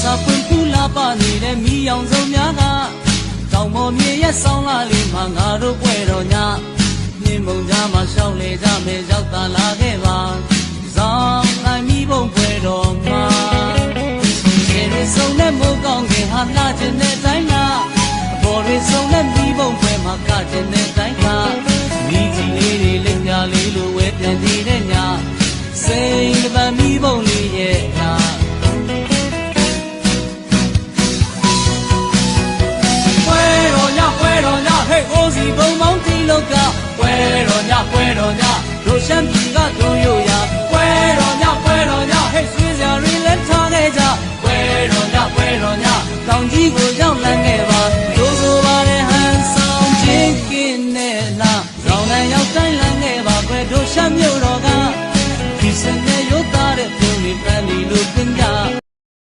စာပွင့်ဖူးလာပါနေတဲ့မိအောင်စုံများကတောင်ပေါ်မြေရဲ့ဆောင်းလာလေးမှာငါတို့ပွဲတော်ညမြင်းမုံကြားမှာရှောင်းလေကြမယ်ရောက်တာလာခဲ့ပါဇောင်းနိုင်မိဘုံပွဲတော်မှာခြေရစုံနဲ့မိုးကောင်းခင်ဟာလာခြင်းတဲ့တိုင်းကအပေါ်ရစုံနဲ့မိဘုံပွဲမှာကခြင်းတဲ့တိုင်းကမိကြီးလေးတွေလက်ပြလေးလိုဝဲပြန်နေတဲ့ညစိန်တ များပွဲတော်များရိုရှမ်းပြည်ကသွန်ရိုးရာပွဲတော်များပွဲတော်များဟဲ့ဆွေးစရာရင်းလဲထားခဲ့ကြပွဲတော်များပွဲတော်များတောင်ကြီးကိုရောက်လန်းခဲ့ပါတို့ဆိုပါတယ်ဟန်ဆောင်ချင်းကင်းနဲ့လားရောင်လန်းရောက်တိုင်းလန်းခဲ့ပါပွဲတို့ရှမ်းမြို့တော်က